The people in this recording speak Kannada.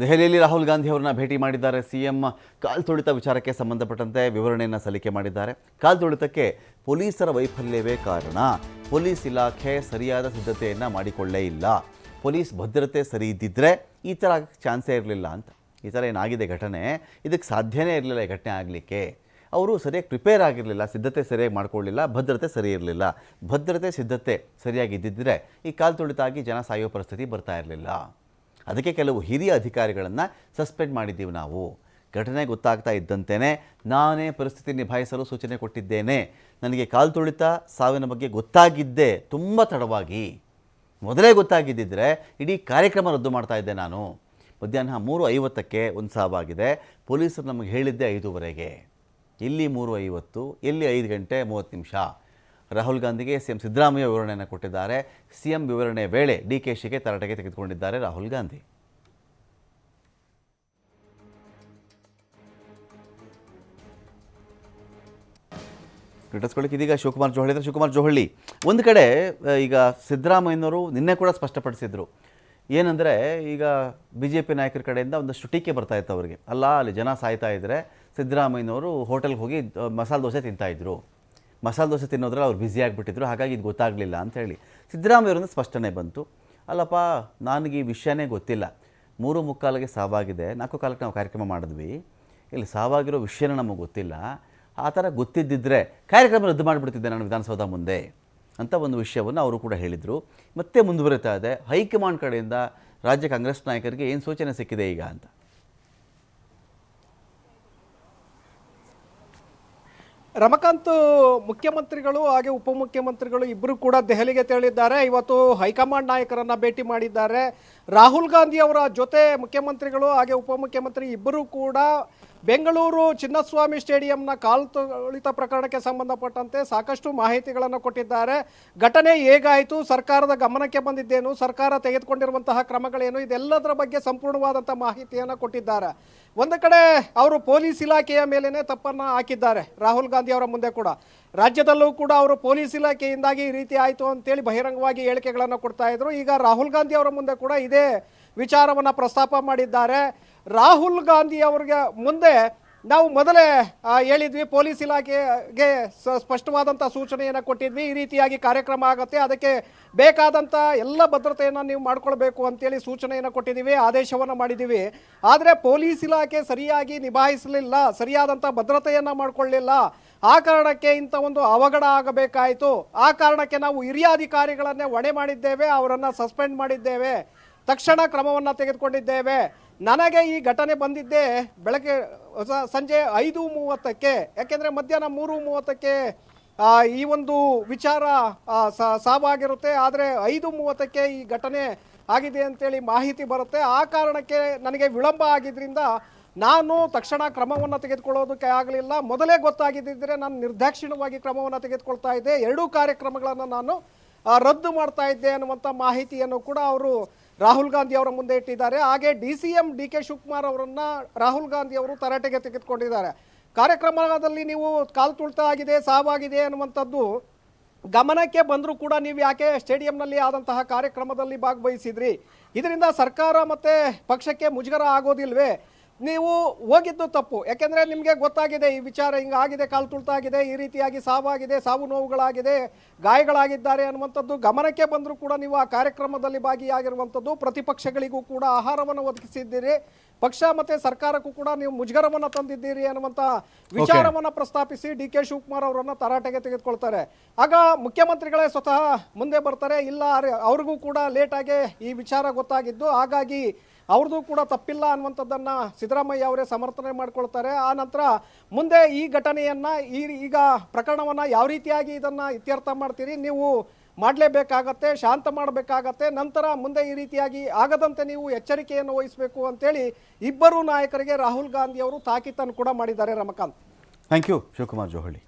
ದೆಹಲಿಯಲ್ಲಿ ರಾಹುಲ್ ಗಾಂಧಿ ಅವರನ್ನ ಭೇಟಿ ಮಾಡಿದ್ದಾರೆ. ಸಿಎಂ ಕಾಲ್ ತುಳಿತ ವಿಚಾರಕ್ಕೆ ಸಂಬಂಧಪಟ್ಟಂತೆ ವಿವರಣೆಯನ್ನು ಸಲ್ಲಿಕೆ ಮಾಡಿದ್ದಾರೆ. ಕಾಲ್ ತುಳಿತಕ್ಕೆ ಪೊಲೀಸರ ವೈಫಲ್ಯವೇ ಕಾರಣ. ಪೊಲೀಸ್ ಇಲಾಖೆ ಸರಿಯಾದ ಸಿದ್ಧತೆಯನ್ನು ಮಾಡಿಕೊಳ್ಳೇ ಇಲ್ಲ. ಪೊಲೀಸ್ ಭದ್ರತೆ ಸರಿ ಇದ್ದಿದ್ರೆ ಈ ಥರ ಚಾನ್ಸೇ ಇರಲಿಲ್ಲ ಅಂತ. ಈ ಥರ ಏನಾಗಿದೆ ಘಟನೆ? ಇದಕ್ಕೆ ಸಾಧ್ಯನೇ ಇರಲಿಲ್ಲ ಈ ಘಟನೆ ಆಗಲಿಕ್ಕೆ. ಅವರು ಸರಿಯಾಗಿ ಪ್ರಿಪೇರ್ ಆಗಿರಲಿಲ್ಲ, ಸಿದ್ಧತೆ ಸರಿಯಾಗಿ ಮಾಡ್ಕೊಳ್ಳಿಲ್ಲ, ಭದ್ರತೆ ಸರಿ ಇರಲಿಲ್ಲ. ಭದ್ರತೆ, ಸಿದ್ಧತೆ ಸರಿಯಾಗಿ ಇದ್ದಿದ್ದರೆ ಈ ಕಾಲ್ ತುಳಿತಾಗಿ ಜನ ಸಾಯೋ ಪರಿಸ್ಥಿತಿ ಬರ್ತಾ ಇರಲಿಲ್ಲ. ಅದಕ್ಕೆ ಕೆಲವು ಹಿರಿಯ ಅಧಿಕಾರಿಗಳನ್ನು ಸಸ್ಪೆಂಡ್ ಮಾಡಿದ್ದೀವಿ ನಾವು. ಘಟನೆ ಗೊತ್ತಾಗ್ತಾ ಇದ್ದಂತೆಯೇ ನಾನೇ ಪರಿಸ್ಥಿತಿ ನಿಭಾಯಿಸಲು ಸೂಚನೆ ಕೊಟ್ಟಿದ್ದೇನೆ. ನನಗೆ ಕಾಲು ತುಳಿತ ಸಾವಿನ ಬಗ್ಗೆ ಗೊತ್ತಾಗಿದ್ದೆ ತುಂಬ ತಡವಾಗಿ. ಮೊದಲೇ ಗೊತ್ತಾಗಿದ್ದಿದ್ದರೆ ಇಡೀ ಕಾರ್ಯಕ್ರಮ ರದ್ದು ಮಾಡ್ತಾ ಇದ್ದೆ ನಾನು. ಮಧ್ಯಾಹ್ನ ಮೂರು ಐವತ್ತಕ್ಕೆ ಒಂದು ಸಾವಾಗಿದೆ. ಪೊಲೀಸರು ನಮಗೆ ಹೇಳಿದ್ದೆ ಐದೂವರೆಗೆ. ಇಲ್ಲಿ ಮೂರು ಐವತ್ತು ಇಲ್ಲಿ ಐದು ಗಂಟೆ ಮೂವತ್ತು ನಿಮಿಷ. ರಾಹುಲ್ ಗಾಂಧಿಗೆ ಸಿಎಂ ಸಿದ್ದರಾಮಯ್ಯ ವಿವರಣೆಯನ್ನು ಕೊಟ್ಟಿದ್ದಾರೆ. ಸಿಎಂ ವಿವರಣೆ ವೇಳೆ ಡಿ ಕೆ ಶಿಗೆ ತರಾಟೆಗೆ ತೆಗೆದುಕೊಂಡಿದ್ದಾರೆ ರಾಹುಲ್ ಗಾಂಧಿ. ಕ್ರಿಟಿಸ್ಕೊಳ್ಳಿಕ್ಕೆ ಇದೀಗ ಶಿವಕುಮಾರ್ ಜೋಹಳಿ ಅಂದರೆ ಶಿವಕುಮಾರ್ ಜೋಹಳಿ, ಒಂದು ಕಡೆ ಈಗ ಸಿದ್ದರಾಮಯ್ಯನವರು ನಿನ್ನೆ ಕೂಡ ಸ್ಪಷ್ಟಪಡಿಸಿದರು. ಏನಂದರೆ, ಈಗ ಬಿ ಜೆ ಪಿ ನಾಯಕರ ಕಡೆಯಿಂದ ಒಂದಷ್ಟು ಟೀಕೆ ಬರ್ತಾ ಇತ್ತು ಅವರಿಗೆ. ಅಲ್ಲ, ಅಲ್ಲಿ ಜನ ಸಾಯ್ತಾ ಇದ್ದರೆ ಸಿದ್ದರಾಮಯ್ಯನವರು ಹೋಟೆಲ್ಗೆ ಹೋಗಿ ಮಸಾಲೆ ದೋಸೆ ತಿಂತಾಯಿದ್ರು ಮಸಾಲೆ ದೋಸೆ ತಿನ್ನೋದ್ರಲ್ಲಿ ಅವ್ರು ಬ್ಯುಸಿ ಆಗಿಬಿಟ್ಟಿದ್ರು, ಹಾಗಾಗಿ ಇದು ಗೊತ್ತಾಗಲಿಲ್ಲ ಅಂತ ಹೇಳಿ. ಸ್ಪಷ್ಟನೆ ಬಂತು. ಅಲ್ಲಪ್ಪ, ನನಗೆ ಈ ವಿಷಯನೇ ಗೊತ್ತಿಲ್ಲ. ಮೂರು ಮುಕ್ಕಾಲಿಗೆ ಸಾವಾಗಿದೆ. ನಾಲ್ಕು ಕಾಲಕ್ಕೆ ನಾವು ಕಾರ್ಯಕ್ರಮ ಮಾಡಿದ್ವಿ. ಇಲ್ಲಿ ಸಾವಾಗಿರೋ ವಿಷಯನೇ ನಮಗೆ ಗೊತ್ತಿಲ್ಲ. ಆ ಥರ ಗೊತ್ತಿದ್ದಿದ್ರೆ ಕಾರ್ಯಕ್ರಮ ರದ್ದು ಮಾಡಿಬಿಡ್ತಿದ್ದೆ ನಾನು ವಿಧಾನಸೌಧ ಮುಂದೆ ಅಂತ ಒಂದು ವಿಷಯವನ್ನು ಅವರು ಕೂಡ ಹೇಳಿದರು. ಮತ್ತೆ ಮುಂದುವರಿತಾ ಇದೆ. ಹೈಕಮಾಂಡ್ ಕಡೆಯಿಂದ ರಾಜ್ಯ ಕಾಂಗ್ರೆಸ್ ನಾಯಕರಿಗೆ ಏನು ಸೂಚನೆ ಸಿಕ್ಕಿದೆ ಈಗ ಅಂತ. ರಮಕಾಂತ್ ಮುಖ್ಯಮಂತ್ರಿಗಳು ಹಾಗೆ ಉಪಮುಖ್ಯಮಂತ್ರಿಗಳು ಇಬ್ಬರು ಕೂಡ ದೆಹಲಿಗೆ ತೆರಳಿದ್ದಾರೆ. ಇವತ್ತು ಹೈಕಮಾಂಡ್ ನಾಯಕರನ್ನ ಭೇಟಿ ಮಾಡಿದ್ದಾರೆ. ರಾಹುಲ್ ಗಾಂಧಿ ಅವರ ಜೊತೆ ಮುಖ್ಯಮಂತ್ರಿಗಳು ಹಾಗೆ ಉಪಮುಖ್ಯಮಂತ್ರಿ ಇಬ್ಬರು ಕೂಡ ಬೆಂಗಳೂರು ಚಿನ್ನಸ್ವಾಮಿ ಸ್ಟೇಡಿಯಂನ ಕಾಲು ತುಳಿತ ಪ್ರಕರಣಕ್ಕೆ ಸಂಬಂಧಪಟ್ಟಂತೆ ಸಾಕಷ್ಟು ಮಾಹಿತಿಗಳನ್ನು ಕೊಟ್ಟಿದ್ದಾರೆ. ಘಟನೆ ಹೇಗಾಯಿತು? ಸರ್ಕಾರದ ಗಮನಕ್ಕೆ ಬಂದಿದ್ದೇನು? ಸರ್ಕಾರ ತೆಗೆದುಕೊಂಡಿರುವಂತಹ ಕ್ರಮಗಳೇನು? ಇದೆಲ್ಲದರ ಬಗ್ಗೆ ಸಂಪೂರ್ಣವಾದಂಥ ಮಾಹಿತಿಯನ್ನು ಕೊಟ್ಟಿದ್ದಾರೆ. ಒಂದು ಕಡೆ ಅವರು ಪೊಲೀಸ್ ಇಲಾಖೆಯ ಮೇಲೇನೆ ತಪ್ಪನ್ನ ಹಾಕಿದ್ದಾರೆ. ರಾಹುಲ್ ಗಾಂಧಿ ಅವರ ಮುಂದೆ ಕೂಡ. ರಾಜ್ಯದಲ್ಲೂ ಕೂಡ ಅವರು ಪೊಲೀಸ್ ಇಲಾಖೆಯಿಂದಾಗಿ ಈ ರೀತಿ ಆಯಿತು ಅಂತೇಳಿ ಬಹಿರಂಗವಾಗಿ ಹೇಳಿಕೆಗಳನ್ನು ಕೊಡ್ತಾ ಇದ್ರು. ಈಗ ರಾಹುಲ್ ಗಾಂಧಿ ಅವರ ಮುಂದೆ ಕೂಡ ಇದೇ ವಿಚಾರವನ್ನು ಪ್ರಸ್ತಾಪ ಮಾಡಿದ್ದಾರೆ. ರಾಹುಲ್ ಗಾಂಧಿ ಅವರಿಗೆ ಮುಂದೆ ನಾವು ಮೊದಲೇ ಹೇಳಿದ್ವಿ, ಪೊಲೀಸ್ ಇಲಾಖೆಗೆ ಸ್ಪಷ್ಟವಾದಂಥ ಸೂಚನೆಯನ್ನು ಕೊಟ್ಟಿದ್ವಿ. ಈ ರೀತಿಯಾಗಿ ಕಾರ್ಯಕ್ರಮ ಆಗುತ್ತೆ. ಅದಕ್ಕೆ ಬೇಕಾದಂಥ ಎಲ್ಲ ಭದ್ರತೆಯನ್ನು ನೀವು ಮಾಡ್ಕೊಳ್ಬೇಕು ಅಂತೇಳಿ ಸೂಚನೆಯನ್ನು ಕೊಟ್ಟಿದ್ದೀವಿ, ಆದೇಶವನ್ನು ಮಾಡಿದ್ದೀವಿ. ಆದರೆ ಪೊಲೀಸ್ ಇಲಾಖೆ ಸರಿಯಾಗಿ ನಿಭಾಯಿಸಲಿಲ್ಲ ಸರಿಯಾದಂಥ ಭದ್ರತೆಯನ್ನು ಮಾಡಿಕೊಳ್ಳಿಲ್ಲ. ಆ ಕಾರಣಕ್ಕೆ ಇಂಥ ಒಂದು ಅವಘಡ ಆಗಬೇಕಾಯಿತು. ಆ ಕಾರಣಕ್ಕೆ ನಾವು ಹಿರಿಯ ಅಧಿಕಾರಿಗಳನ್ನೇ ಹೊಣೆ ಮಾಡಿದ್ದೇವೆ, ಅವರನ್ನು ಸಸ್ಪೆಂಡ್ ಮಾಡಿದ್ದೇವೆ. ತಕ್ಷಣ ಕ್ರಮವನ್ನು ತೆಗೆದುಕೊಂಡಿದ್ದೇವೆ. ನನಗೆ ಈ ಘಟನೆ ಬಂದಿದ್ದೆ ಬೆಳಗ್ಗೆ, ಹೊಸ ಸಂಜೆ ಐದು ಮೂವತ್ತಕ್ಕೆ, ಯಾಕೆಂದರೆ ಮಧ್ಯಾಹ್ನ ಮೂರು ಮೂವತ್ತಕ್ಕೆ ಈ ಒಂದು ವಿಚಾರ ಸಾವಾಗಿರುತ್ತೆ. ಆದರೆ ಐದು ಮೂವತ್ತಕ್ಕೆ ಈ ಘಟನೆ ಆಗಿದೆ ಅಂತೇಳಿ ಮಾಹಿತಿ ಬರುತ್ತೆ. ಆ ಕಾರಣಕ್ಕೆ ನನಗೆ ವಿಳಂಬ ಆಗಿದ್ದರಿಂದ ನಾನು ತಕ್ಷಣ ಕ್ರಮವನ್ನು ತೆಗೆದುಕೊಳ್ಳೋದಕ್ಕೆ ಆಗಲಿಲ್ಲ. ಮೊದಲೇ ಗೊತ್ತಾಗಿದ್ದಿದ್ದರೆ ನಾನು ನಿರ್ದಾಕ್ಷಿಣ್ಯವಾಗಿ ಕ್ರಮವನ್ನು ತೆಗೆದುಕೊಳ್ತಾ ಇದ್ದೆ. ಎರಡೂ ಕಾರ್ಯಕ್ರಮಗಳನ್ನು ನಾನು ರದ್ದು ಮಾಡ್ತಾ ಇದ್ದೆ ಅನ್ನುವಂಥ ಮಾಹಿತಿಯನ್ನು ಕೂಡ ಅವರು ರಾಹುಲ್ ಗಾಂಧಿ ಅವರ ಮುಂದೆ ಇಟ್ಟಿದ್ದಾರೆ. ಹಾಗೆ D C M D K Shivakumar ಅವರನ್ನು ರಾಹುಲ್ ಗಾಂಧಿ ಅವರು ತರಾಟೆಗೆ ತೆಗೆದುಕೊಂಡಿದ್ದಾರೆ. ಕಾರ್ಯಕ್ರಮದಲ್ಲಿ ನೀವು ಕಾಲು ತುಳಿತ ಆಗಿದೆ, ಸಾವಾಗಿದೆ ಅನ್ನುವಂಥದ್ದು ಗಮನಕ್ಕೆ ಬಂದರೂ ಕೂಡ ನೀವು ಯಾಕೆ ಸ್ಟೇಡಿಯಂನಲ್ಲಿ ಆದಂತಹ ಕಾರ್ಯಕ್ರಮದಲ್ಲಿ ಭಾಗವಹಿಸಿದ್ರಿ? ಇದರಿಂದ ಸರ್ಕಾರ ಮತ್ತು ಪಕ್ಷಕ್ಕೆ ಮುಜುಗರ ಆಗೋದಿಲ್ವೇ? ನೀವು ಹೋಗಿದ್ದು ತಪ್ಪು. ಯಾಕೆಂದರೆ ನಿಮಗೆ ಗೊತ್ತಾಗಿದೆ ಈ ವಿಚಾರ ಹಿಂಗಾಗಿದೆ ಕಾಲು ತುಳ್ತಾಗಿದೆ ಈ ರೀತಿಯಾಗಿ ಸಾವಾಗಿದೆ ಸಾವು ನೋವುಗಳಾಗಿದೆ ಗಾಯಗಳಾಗಿದ್ದಾರೆ ಅನ್ನುವಂಥದ್ದು ಗಮನಕ್ಕೆ ಬಂದರೂ ಕೂಡ ನೀವು ಆ ಕಾರ್ಯಕ್ರಮದಲ್ಲಿ ಭಾಗಿಯಾಗಿರುವಂಥದ್ದು ಪ್ರತಿಪಕ್ಷಗಳಿಗೂ ಕೂಡ ಆಹಾರವನ್ನು ಒದಗಿಸಿದ್ದೀರಿ. ಪಕ್ಷ ಮತ್ತು ಸರ್ಕಾರಕ್ಕೂ ಕೂಡ ನೀವು ಮುಜುಗರವನ್ನು ತಂದಿದ್ದೀರಿ ಅನ್ನುವಂಥ ವಿಚಾರವನ್ನು ಪ್ರಸ್ತಾಪಿಸಿ ಡಿ ಕೆ ಶಿವಕುಮಾರ್ ಅವರನ್ನು ತರಾಟೆಗೆ ತೆಗೆದುಕೊಳ್ತಾರೆ. ಆಗ ಮುಖ್ಯಮಂತ್ರಿಗಳೇ ಸ್ವತಃ ಮುಂದೆ ಬರ್ತಾರೆ. ಇಲ್ಲ ಅವ್ರಿಗೂ ಕೂಡ ಲೇಟಾಗಿ ಈ ವಿಚಾರ ಗೊತ್ತಾಗಿದ್ದು. ಹಾಗಾಗಿ ಅವ್ರದ್ದು ಕೂಡ ತಪ್ಪಿಲ್ಲ ಅನ್ನುವಂಥದ್ದನ್ನು ಸಿದ್ದರಾಮಯ್ಯ ಅವರೇ ಸಮರ್ಥನೆ ಮಾಡ್ಕೊಳ್ತಾರೆ. ಆ ನಂತರ ಮುಂದೆ ಈ ಘಟನೆಯನ್ನು ಈ ಈಗ ಪ್ರಕರಣವನ್ನು ಯಾವ ರೀತಿಯಾಗಿ ಇದನ್ನು ಇತ್ಯರ್ಥ ಮಾಡ್ತೀರಿ? ನೀವು ಮಾಡಲೇಬೇಕಾಗತ್ತೆ, ಶಾಂತ ಮಾಡಬೇಕಾಗತ್ತೆ, ನಂತರ ಮುಂದೆ ಈ ರೀತಿಯಾಗಿ ಆಗದಂತೆ ನೀವು ಎಚ್ಚರಿಕೆಯನ್ನು ವಹಿಸಬೇಕು ಅಂತೇಳಿ ಇಬ್ಬರು ನಾಯಕರಿಗೆ ರಾಹುಲ್ ಗಾಂಧಿ ಅವರು ತಾಕೀತನ್ನು ಕೂಡ ಮಾಡಿದ್ದಾರೆ Ramakant. Thank you Shivakumar Johalli.